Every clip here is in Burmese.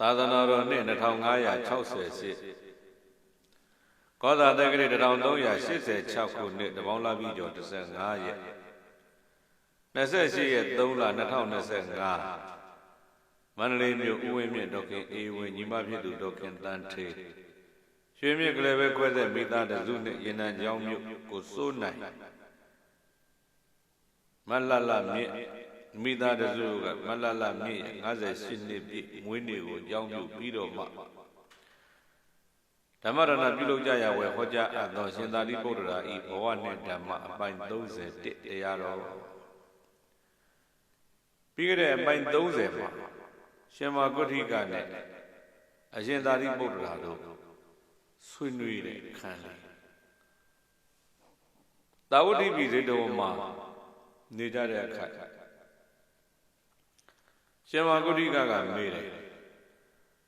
သာသနာတော်နှစ်2568ကောသာတက္ကရီ1386ခုနှစ်တပေါင်းလာပြီးကျော်15ရက်28ရက်3လ2025မန္တလေးမြို့ဥဝင်းမြင့်ဒေါခင်အေဝင်းညီမဖြစ်သူဒေါခင်တန်းထေရွှေမြင့်ကလေးပဲခွဲတဲ့မိသားတစုနဲ့ရင်နံကျောင်းမြို့ကိုစိုးနိုင်မလလမြင့် မိသားတစုကမလလမြင့်58နှစ်ပြည့်မွေးနေ့ကိုကြောင်းပြုပြီးတော့မှဓမ္မရဏပြုလုပ်ကြရဝယ်ဟောကြားအပ်သောရှင်သာရိပုတ္တရာဤဘဝနှင့်ဓမ္မအပိုင်း31တရားတော်ပြီးခဲ့တဲ့အပိုင်း30မှာရှင်မာဂုဋ္ဌိကနဲ့အရှင်သာရိပုတ္တရာတို့ဆွေးနွေးတဲ့ခန်းလေးတာဝတိပိစေတောမှာနေကြတဲ့အခါ ရှင်မဂုဋ္ဌိကကမေးတယ်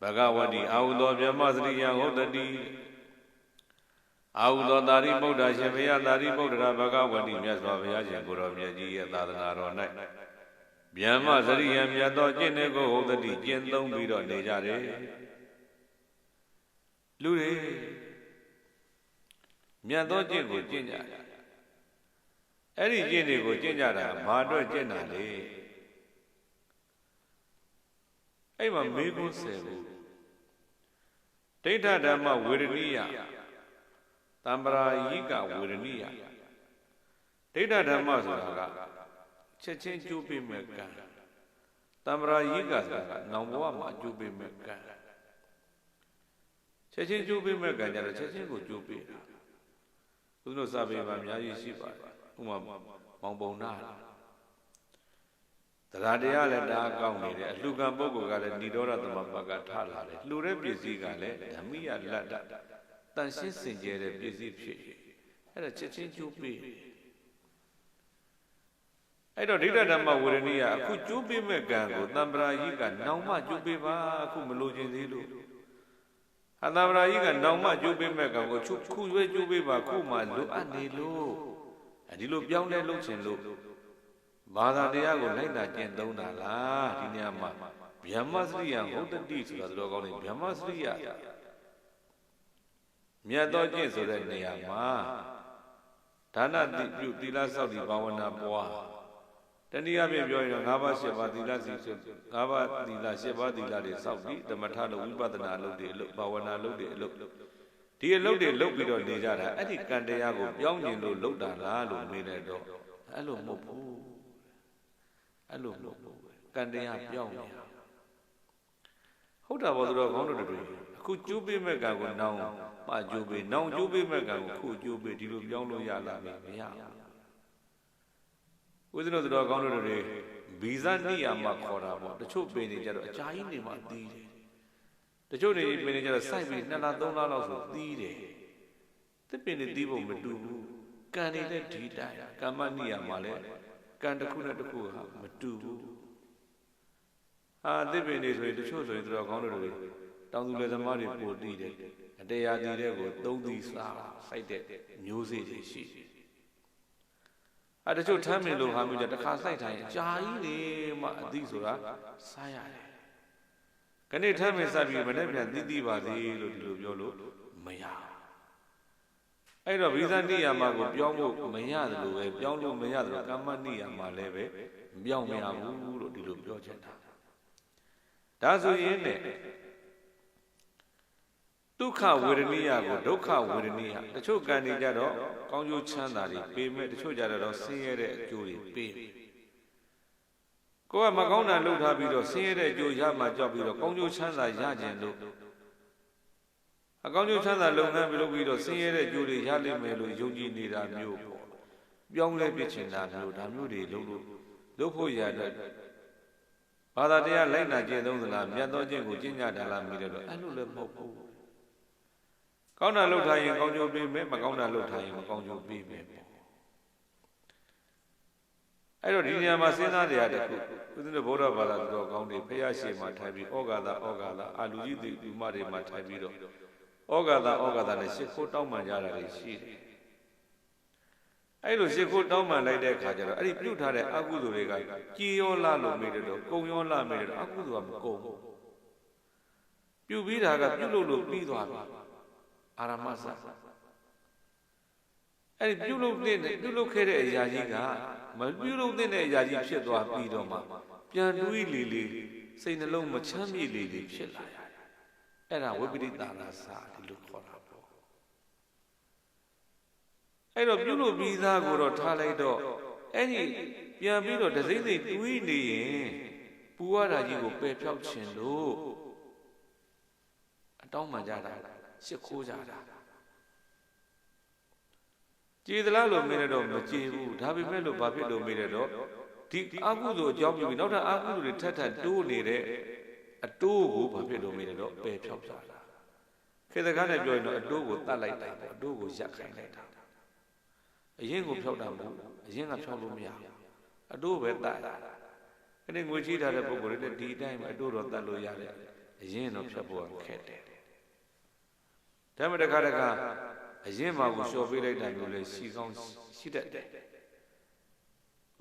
ဘဂဝတိအာဟုသောမြမစရိယဟောတတိအာဟုသောသာရိပုတ္တရာရှင်ဘုရားသာရိပုတ္တရာဘဂဝတိမြတ်စွာဘုရားရှင်ကိုရောမြတ်ကြီးရဲ့သာသနာတော်၌မြမစရိယမြတ်သောကျင့်တဲ့ကိုဟောတတိကျင့်သုံးပြီးတော့နေကြတယ်လူတွေမြတ်သောကျင့်ကိုကျင့်ကြတယ်အဲ့ဒီကျင့်တွေကိုကျင့်ကြတာဘာအတွက်ကျင့်တာလဲ အဲ့မှာမေးခွန်းဆယ်ဘူးဒိဋ္ဌဓမ္မဝေရဏိယတံပရာယိကဝေရဏိယဒိဋ္ဌဓမ္မဆိုတာကချက်ချင်းကျိုးပေးမဲ့ကံတံပရာယိကဆိုတာကနောင်ဘဝမှာကျိုးပေးမဲ့ကံချက်ချင်းကျိုးပေးမဲ့ကံကြတော့ချက်ချင်းကိုကျိုးပေးတာသူတို့စာပေမှာအများကြီးရှိပါတယ်ဥမာမောင်ပုံနာ တရားတရားလည်းတအားကောင်းနေတယ်အလှကံပုဂ္ဂိုလ်ကလည်းဏိရောဓသမပကထလာတယ်လှူတဲ့ပစ္စည်းကလည်းဓမ္မိယလတ္တတန်ရှင်းစင်ကြယ်တဲ့ပစ္စည်းဖြစ်အဲ့ဒါချက်ချင်းကျိုးပေးအဲ့တော့ဒိဋ္ဌဓမ္မဝေရဏိယအခုကျိုးပေးမဲ့ကံကိုတံပရာယိကနောင်မှကျိုးပေးပါအခုမလိုချင်သေးလို့အတံပရာယိကနောင်မှကျိုးပေးမဲ့ကံကိုခုရွေးကျိုးပေးပါခုမှလိုအပ်နေလို့အဲဒီလိုပြောင်းလဲလုပ်ချင်လို့ ဘာသာတရားကိုလိုက်တာကျင့်သုံးတာလားဒီနေရာမှာဗျမ္မစရိယဟုတ်တတိဆိုတာတော်ကောင်းနေဗျမ္မစရိယမြတ်သောကျင့်ဆိုတဲ့နေရာမှာဒါနတိပြုသီလဆောက်တည်ဘာဝနာပွားတနည်းအားဖြင့်ပြောရင်တော့၅ပါး၈ပါးသီလစီဆို၅ပါးသီလ၈ပါးသီလတွေစောက်ပြီးဓမ္မထလို့ဝိပဿနာလုပ်တယ်လို့ဘာဝနာလုပ်တယ်လို့ဒီအလုပ်တွေလုပ်ပြီးတော့နေကြတာအဲ့ဒီကံတရားကိုပြောင်းကျင်လို့လုပ်တာလားလို့မေးလိုက်တော့အဲ့လိုမဟုတ်ဘူး အဲ့လိုမဟုတ်ဘူးကံတရားပြောင်းနေတာဟုတ်တာပေါ့သူတော်ကောင်းတို့တွေအခုကျိုးပေးမဲ့ကံကိုနောင်မှကျိုးပေးနောင်ကျိုးပေးမဲ့ကံကိုခုကျိုးပေးဒီလိုပြောင်းလို့ရလားမရဘူးဦးဇင်းတို့သူတော်ကောင်းတို့တွေဗီဇနိယာမခေါ်တာပေါ့တချို့ပင်နေကြတော့အကြာကြီးနေမှသီးတယ်တချို့နေပင်နေကြတော့စိုက်ပြီးနှစ်လသုံးလလောက်ဆိုသီးတယ်တစ်ပင်နေသီးဖို့မတူဘူးကံနေလည်းဒီတိုင်ကမ္မနိယာမလည်း ကံတစ်ခုနဲ့တစ်ခုဟာမတူဘူးအာတစ်ပင်နေဆိုရင်တချို့ဆိုရင်သူတော်ကောင်းတို့တွေတောင်သူလယ်သမားတွေပိုတည်တယ်အတရားတည်တဲ့ကိုသုံးသီးစားစိုက်တဲ့မျိုးစေ့တွေရှိတယ်အဲတချို့ထမ်းမင်လို့ဟာမျိုးကြတခါစိုက်ထိုင်အကြာကြီးနေမှအသီးဆိုတာစားရတယ်ခဏထမ်းမင်စပြီးမနေ့ပြန်သိသိပါသေးလို့ဒီလိုပြောလို့မရ အဲ့တော့ဗိဇနိယာမကိုပြောင်းဖို့မရတယ်လို့ပဲပြောင်းလို့မရတယ်လို့ကမ္မနိယာမလည်းပဲပြောင်းမရဘူးလို့ဒီလိုပြောချင်တာဒါဆိုရင်ねဒုက္ခဝေဒနိယကိုဒုက္ခဝေဒနိယတချို့ကံနေကြတော့ကောင်းကျိုးချမ်းသာတွေပေးမဲ့တချို့ကြတော့ဆင်းရဲတဲ့အကျိုးတွေပေးကိုကမကောင်းတာလုပ်ထားပြီးတော့ဆင်းရဲတဲ့အကျိုးရမှကြောက်ပြီးတော့ကောင်းကျိုးချမ်းသာရခြင်းလို့ အကောင်းကျိုးချမ်းသာလုပ်ငန်းပြုလုပ်ပြီးတော့ဆင်းရဲတဲ့ကျိုးတွေရလိမ့်မယ်လို့ယုံကြည်နေတာမျိုးပေါ့ပြောင်းလဲပြစ်ချင်တာမျိုးဒါမျိုးတွေလုပ်လို့လုပ်ဖို့ရတဲ့ဘာသာတရားလိုက်နာကျင့်သုံးသလားမြတ်သောကျင့်ကိုကျင့်ကြတာလားမိတယ်တော့အဲ့လိုလည်းမဟုတ်ဘူးကောင်းတာလုပ်ထားရင်ကောင်းကျိုးပေးမယ်မကောင်းတာလုပ်ထားရင်မကောင်းကျိုးပေးမယ်ပေါ့အဲ့တော့ဒီနေရာမှာစဉ်းစားတရားတစ်ခုဦးဇင်းတို့ဗုဒ္ဓဘာသာတော်ကောင်းတွေဖះရှိမှထိုင်ပြီးဩဃာတာဩဃာတာအာလူကြီးတိဥမတွေမှာထိုင်ပြီးတော့ ဩဃာတာဩဃာတာနဲ့ရှ िख ိုးတောင်းပန်ကြတာတွေရှိတယ်အဲ့လိုရှ िख ိုးတောင်းပန်လိုက်တဲ့အခါကျတော့အဲ့ဒီပြုတ်ထားတဲ့အကုသိုလ်တွေကကြည်ရောလာလို့မေးတယ်တော့ကုံရောလာမေးတယ်တော့အကုသိုလ်ကမကုံဘူးပြုတ်ပြီးတာကပြုတ်လို့လို့ပြီးသွားပြီအာရမစအဲ့ဒီပြုတ်လို့တဲ့ပြုတ်လို့ခဲ့တဲ့အရာကြီးကမပြုတ်လို့တဲ့အရာကြီးဖြစ်သွားပြီးတော့မှပြန်တွေးလေလေစိတ်နှလုံးမချမ်းမြေ့လေလေဖြစ်လာရတယ် အဲ့ဒါဝိပရိတနာစာဒီလိုခေါ်တာပေါ့အဲ့တော့ပြုတ်လို့ပြီးသားကိုတော့ထားလိုက်တော့အဲ့ဒီပြန်ပြီးတော့ဒစိမ့်စိမ့်တွေးနေရင်ပူရတာကြီးကိုပယ်ဖြောက်ခြင်းလို့အတောင်းမှကြတာရှ िख ိုးကြတာကြည်သလားလို့မေးရတော့မကြည်ဘူးဒါပေမဲ့လို့ဘာဖြစ်လို့မေးရတော့ဒီအကုသိုလ်အကြောင်းပြုပြီးနောက်ထပ်အကုသိုလ်တွေထပ်ထပ်တိုးနေတဲ့ အတိုးကိုဘာဖြစ်လို့မေးရတော့ပယ်ဖြောက်ကြတာခေတ္တကားနဲ့ပြောရင်တော့အတိုးကိုတတ်လိုက်တာပေါ့အတိုးကိုရပ်ခိုင်းလိုက်တာအရင်ကိုဖြောက်တာမဟုတ်အရင်ကဖြောက်လို့မရဘူးအတိုးပဲတတ်တာအဲ့ဒီငွေချီးထားတဲ့ပုဂ္ဂိုလ်တွေလည်းဒီအတိုင်းပဲအတိုးတော့တတ်လို့ရတယ်အရင်တော့ဖြတ်ဖို့ခက်တယ်ဒါမှတခါတခါအရင်မှာကိုလျှော်ပေးလိုက်တာမျိုးလည်းရှိကောင်းရှိတတ်တယ်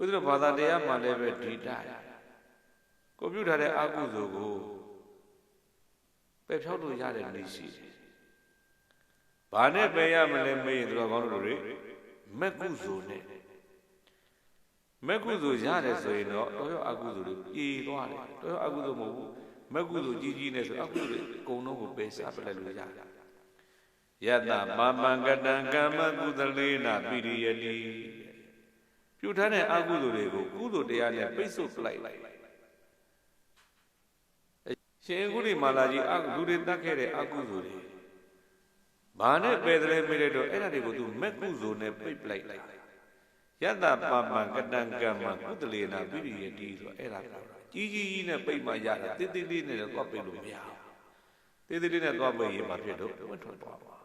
ဥဒ္ဓဘာသာတရားမှာလည်းပဲဒီတိုင်း ကိုပြုထားတဲ့အကုသိုလ်ကိုပယ်ဖြောက်လို့ရတဲ့နေရှိတယ်။ဘာနဲ့ပယ်ရမလဲမေးရင်တို့ကောင်းတို့တွေမက်ကုသိုလ်နဲ့မက်ကုသိုလ်ရတယ်ဆိုရင်တော့တော်ရအကုသိုလ်တွေပြေသွားတယ်တော်ရအကုသိုလ်မဟုတ်ဘူးမက်ကုသိုလ်ကြီးကြီးနဲ့ဆိုအကုသိုလ်တွေအကုန်လုံးကိုပယ်ရှားပလိုက်လို့ရတယ်ယတမမံကတံကမ္မကုသလေနာပိရိယတိပြုထားတဲ့အကုသိုလ်တွေကိုကုသိုလ်တရားနဲ့ပိတ်ဆို့ပလိုက် ရှင်ကုရိမာလာကြီးအကုလူတွေတတ်ခဲ့တဲ့အကုသိုလ်တွေဘာနဲ့ပယ်တယ်မေးတဲ့တော့အဲ့ဒါတွေကိုသူမက်ကုသိုလ်နဲ့ပိတ်ပလိုက်ယတပမံကတံကမ္မကုသလေနာပိရိယတိဆိုအဲ့ဒါပြောတာကြီးကြီးကြီးနဲ့ပိတ်မှရတာတိတိလေးနဲ့တော့သွားပိတ်လို့မရဘူးတိတိလေးနဲ့သွားပိတ်ရင်မဖြစ်တော့ဝတ်ထွက်သွားပါ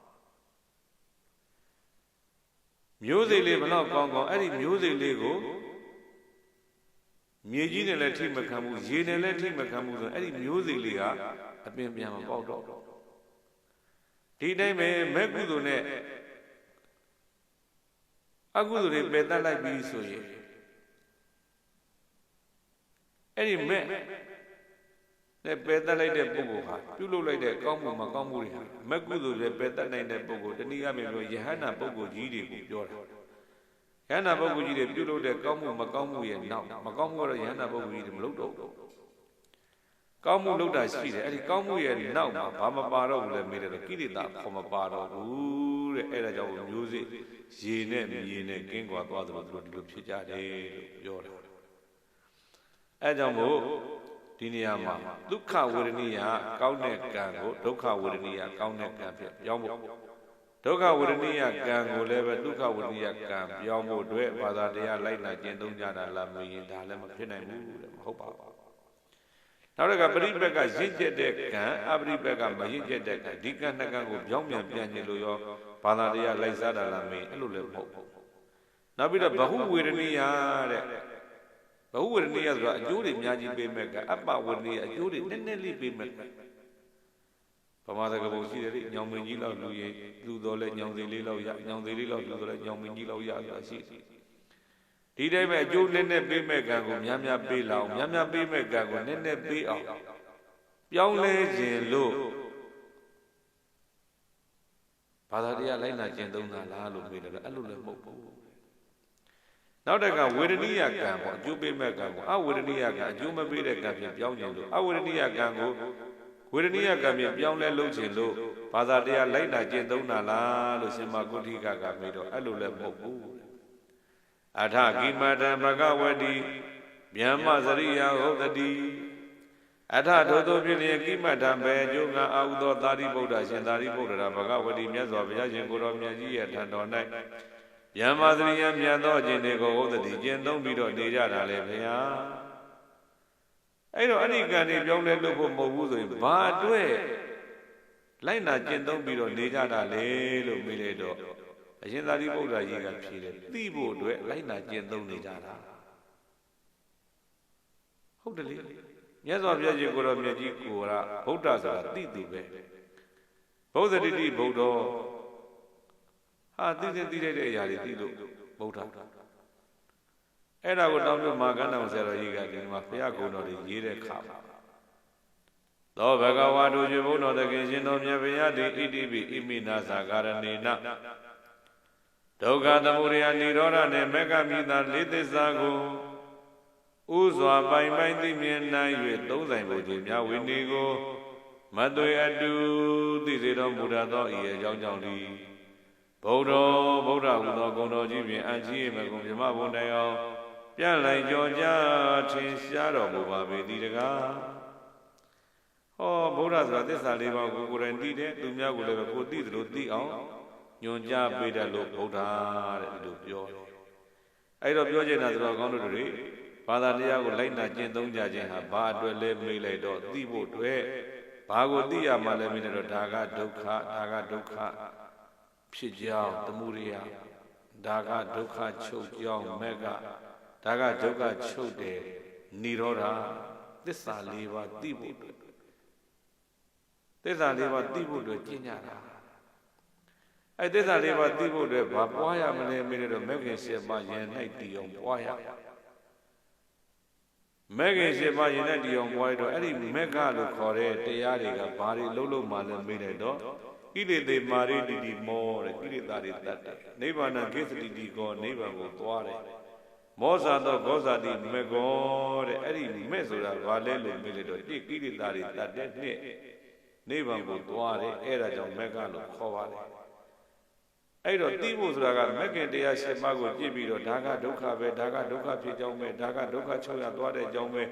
မျိုးစိတ်လေးဘလောက်ကောင်းကောင်းအဲ့ဒီမျိုးစိတ်လေးကို မြေကြီးနဲ့လည်းထိမခံဘူးရေနဲ့လည်းထိမခံဘူးဆိုအဲ့ဒီမျိုးစိတ်လေးကအပင်ပြန်မပေါက်တော့ဒီတိုင်းပဲမဲ့ကုသိုလ်နဲ့အကုသိုလ်တွေပယ်တတ်လိုက်ပြီဆိုရင်အဲ့ဒီမဲ့နဲ့ပယ်တတ်လိုက်တဲ့ပုဂ္ဂိုလ်ဟာပြုလုပ်လိုက်တဲ့ကောင်းမှုမကောင်းမှုတွေဟာမကုသိုလ်တွေပယ်တတ်နိုင်တဲ့ပုဂ္ဂိုလ်တနည်းအားဖြင့်ပြောယဟန္တာပုဂ္ဂိုလ်ကြီးတွေကိုပြောတာ ယဟန္တာပုဂ္ဂိုလ်ကြီးတွေပြုလုပ်တဲ့ကောင်းမှုမကောင်းမှုရဲ့နောက်မကောင်းမှုတော့ယဟန္တာပုဂ္ဂိုလ်ကြီးတွေမလုပ်တော့ဘူးကောင်းမှုလုပ်တာရှိတယ်အဲ့ဒီကောင်းမှုရဲ့နောက်မှာဘာမပါတော့ဘူးလဲမေးတယ်ကိရိတာခေါ်မပါတော့ဘူးတဲ့အဲ့ဒါကြောင့်မျိုးစေ့ရေနဲ့မြေနဲ့ကင်းကွာသွားသလိုသူတို့ဒီလိုဖြစ်ကြတယ်လို့ပြောတယ်အဲ့ကြောင့်မို့ဒီနေရာမှာဒုက္ခဝေဒနိယကောင်းတဲ့ကံကိုဒုက္ခဝေဒနိယကောင်းတဲ့ကံဖြစ်ပြောင်းဖို့ ဒုက္ခဝေဒနိယကံကိုလည်းပဲဒုက္ခဝေဒနိယကံပြောင်းဖို့အတွက်ဘာသာတရားလိုက်လာကျင့်သုံးကြတာလားမင်းရင်ဒါလည်းမဖြစ်နိုင်ဘူးတဲ့မဟုတ်ပါဘူးနောက်တစ်ခါပရိပက်ကရင့်ကျက်တဲ့ကံအပရိပက်ကမရင့်ကျက်တဲ့ကံဒီကံနှစ်ကံကိုပြောင်းပြန်ပြန်ကျင်လို့ရောဘာသာတရားလိုက်စားတာလားမင်းအဲ့လိုလည်းမဟုတ်ဘူးနောက်ပြီးတော့ဘဟုဝေဒနိယတဲ့ဘဝဝရဏိယဆိုတာအကျိုးတွေအများကြီးပေးမဲ့ကအပ္ပဝရဏိယအကျိုးတွေနည်းနည်းလေးပေးမဲ့ ဗမာသကပုံရှိတယ်လေညောင်မင်းကြီးလောက်လူရင်လူတော်လဲညောင်စီလေးလောက်ရညောင်စီလေးလောက်လူတော်လဲညောင်မင်းကြီးလောက်ရဆိုတာရှိဒီတိုင်းပဲအကျိုးနည်းနည်းပေးမဲ့ကံကိုများများပေးလောက်များများပေးမဲ့ကံကိုနည်းနည်းပေးအောင်ပြောင်းလဲခြင်းလို့ဘာသာတရားလိုက်နာကျင့်သုံးတာလားလို့မေးတယ်အဲ့လိုလည်းမဟုတ်ဘူးနောက်တကဝေဒနိယကံပေါ့အကျိုးပေးမဲ့ကံကိုအဝေဒနိယကံအကျိုးမပေးတဲ့ကံဖြင့်ပြောင်းခြင်းလို့အဝေဒနိယကံကို ဝေဒနိယကံဖြင့်ပြောင်းလဲလုပ်ခြင်းလို့ဘာသာတရားလိုက်နာကျင့်သုံးတာလားလို့ရှင်မကုဋ္ဌိကကမေးတော့အဲ့လိုလည်းမဟုတ်ဘူးအထကိမတံဘဂဝတိဗျမ္မစရိယဟုတ်တိအထထို့သောဖြစ်လျက်ကိမတံဘေအကျိုးငါအာဟုသောသာရိပုတ္တရှင်သာရိပုတ္တရာဘဂဝတိမြတ်စွာဘုရားရှင်ကိုတော်မြတ်ကြီးရဲ့ထံတော်၌ယံမာသရိယမြတ်သောအကျင့်တွေကိုဟုတ်သည်ကျင့်သုံးပြီးတော့နေကြတာလေဗျာ အဲ့တော့အဲ့ဒီကံတွေပြောင်းလဲလို့ဖို့မဟုတ်ဘူးဆိုရင်ဘာအတွက်လိုက်နာကျင့်သုံးပြီးတော့နေကြတာလေလို့မေးလေတော့အရှင်သာရိပုတ္တရာကြီးကဖြေတယ်သိဖို့အတွက်လိုက်နာကျင့်သုံးနေကြတာဟုတ်တယ်လေမြတ်စွာဘုရားရှင်ကိုရောမြတ်ကြီးကိုရဗုဒ္ဓဆိုတာသိသူပဲဘုဒ္ဓတိတိဗုဒ္ဓောဟာသိသိသိလိုက်တဲ့အရာတွေသိလို့ဗုဒ္ဓ အဲ့ဒါကိုတောင်းပြမာကန္တဝဆရာတော်ကြီးကဒီမှာဘုရားကုံတော်တွေရေးတဲ့ခါပါသောဘဂဝါတို့ရှင်ဘုန်းတော်သခင်ရှင်တော်မြတ်ဗျာတိဣတိပိဣမိနာသာကာရဏေနဒုက္ခသမုဒယនិရောဓနှင့်မေဃမိတာလေးသစ္စာကိုဥစွာပိုင်ပိုင်သိမြင်နိုင်၍သုံးဆိုင်ပုံခြင်းများဝိနည်းကိုမသွေအတူသိစေတော်မူတတ်သောဤအကြောင်းကြောင့်ဒီဗုဒ္ဓဗုဒ္ဓဟူသောဂုဏ်တော်ကြီးဖြင့်အံ့ကြီးမကုံမြမဘုံတိုင်အောင် ပြန့်လိုက်ကြောကြထင်ရှားတော်မူပါပေသည်တကားဟောဗုဒ္ဓဆိုတာသစ္စာလေးပါးကိုကိုယ်တိုင်သိတဲ့သူများကိုလည်းပဲကိုသိသလိုသိအောင်ညွန်ကြားပေးတယ်လို့ဗုဒ္ဓတဲ့ဒီလိုပြောတယ်အဲ့တော့ပြောချင်တာဆိုတော့ကောင်းတို့တွေဘာသာတရားကိုလိုက်နာကျင့်သုံးကြခြင်းဟာဘာအတွက်လဲမေးလိုက်တော့သိဖို့အတွက်ဘာကိုသိရမှလဲမင်းတို့ဒါကဒုက္ခဒါကဒုက္ခဖြစ်ကြောင်းသမှုရိယဒါကဒုက္ခချုပ်ကြောင်းမက်က ဒါကဒုက္ခချုပ်တယ်និရောဓသစ္စာလေးပါးသိဖို့အတွက်သစ္စာလေးပါးသိဖို့အတွက်ကျင့်ကြတာအဲသစ္စာလေးပါးသိဖို့အတွက်ဘာပွားရမလဲမင်းတို့မက်ခင်7ပါးယင်၌တည်အောင်ပွားရမက်ခင်7ပါးယင်၌တည်အောင်ပွားရတော့အဲ့ဒီမက်ကလို့ခေါ်တဲ့တရားတွေကဘာတွေလုံးလုံးမှလည်းမေးလိုက်တော့ကိလေသေမာရိတိတိမောတဲ့ကိလေသာတွေတတ်တယ်နိဗ္ဗာန်ကိစ္စတိတိကောနိဗ္ဗာန်ကိုသွားတယ် မောဇာတော့ဂောဇာတိမေကောတဲ့အဲ့ဒီမဲ့ဆိုတာဘာလဲလို့မေးလိုက်တော့တိကိလေသာတွေတတ်တဲ့နှစ်နိဗ္ဗာန်ကိုသွားတယ်အဲ့ဒါကြောင့်မက်ကလို့ခေါ်ပါတယ်အဲ့တော့သိဖို့ဆိုတာကမက်ကင်တရား၈ပါးကိုကြည့်ပြီးတော့ဒါကဒုက္ခပဲဒါကဒုက္ခဖြစ်ကြောင်းပဲဒါကဒုက္ခချုပ်ရသွားတဲ့အကြောင်းပဲ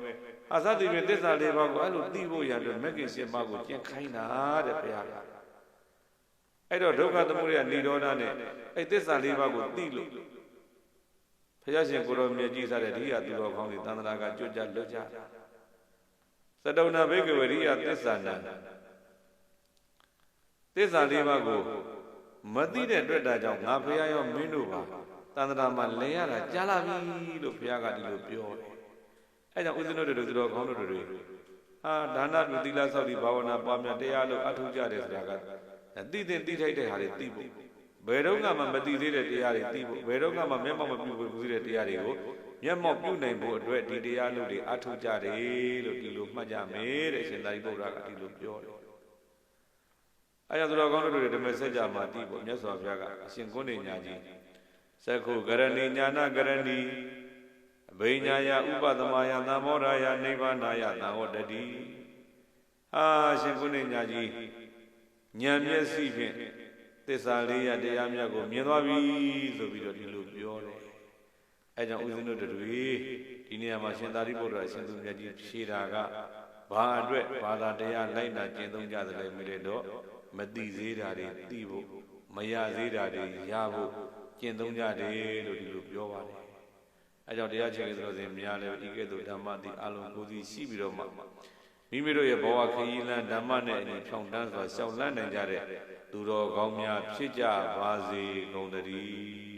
အသတိပြင်သစ္စာ၄ပါးကိုအဲ့လိုသိဖို့ရတဲ့မက်ကင်၈ပါးကိုကျင့်ခိုင်းတာတဲ့ဘုရားကအဲ့တော့ဒုက္ခသမုဒယនិရောဓနဲ့အဲ့သစ္စာ၄ပါးကိုသိလို့ ဖယားရှင်ကိုရောမြတ်ကြီးစားတဲ့ဒီဟာသူတော်ကောင်းတွေတန်တရာကကြွကြလွတ်ကြသတုဏဘိကဝရိယသစ္စာနာသစ္စာလေးပါးကိုမသိတဲ့အတွက်တာကြောင့်ငါဖယားရောမင်းတို့ပါတန်တရာမှာလဲရတာကြားလာပြီလို့ဖယားကဒီလိုပြောတယ်အဲကြောင့်ဦးဇင်းတို့တို့သူတော်ကောင်းတို့တွေဟာဒါနလူသီလစောင့်ဒီဘာဝနာပွားများတရားလို့အထောက်ကြတယ်ဆိုတာကသိတဲ့သိထိုက်တဲ့ဟာတွေသိဖို့ ဘယ်တော့မှမသိသေးတဲ့တရားတွေသိဖို့ဘယ်တော့မှမျက်မှောက်မပြုဘူးတဲ့တရားတွေကိုမျက်မှောက်ပြုနိုင်ဖို့အတွက်ဒီတရားလို့တွေအထုကြတယ်လို့ဒီလိုမှတ်ကြမယ်တဲ့ရှင်သာရိပုတ္တရာကဒီလိုပြောတယ်အဲကြောင့်သူတော်ကောင်းတို့တွေဓမ္မစကြာမှာတိဖို့မြတ်စွာဘုရားကအရှင်ကုဏ္ဏညာကြီးသက္ခုကရဏီညာနာကရဏီအဘိညာယဥပသမယသမောရာယနိဗ္ဗာနာယသံဝတ္တိအာရှင်ကုဏ္ဏညာကြီးဉာဏ်မျက်စိဖြင့် သစ္စာလေးရတရားမြတ်ကိုမြင်သွားပြီဆိုပြီးတော့ဒီလိုပြောတယ်အဲကြောင့်ဦးဇင်းတို့တွေဒီနေရာမှာရှင်သာရိပုတ္တရာရှင်သူမြတ်ကြီးဖြေတာကဘာအတွက်ဘာသာတရားလိုက်နာကျင့်သုံးကြသလဲမိတဲ့တော့မသိသေးတာတွေသိဖို့မရသေးတာတွေရဖို့ကျင့်သုံးကြတယ်လို့ဒီလိုပြောပါတယ်အဲကြောင့်တရားချင်းဆိုစဉ်များလည်းဤကဲ့သို့ဓမ္မတိအလုံးကိုယ်စီရှိပြီးတော့မှမိမိတို့ရဲ့ဘဝခရီးလမ်းဓမ္မနဲ့အညီဖြောင်းတန်းစွာရှောက်လန်းနိုင်ကြတဲ့ သူတော်ကောင်းများဖြစ်ကြပါစေကုန်သတည်း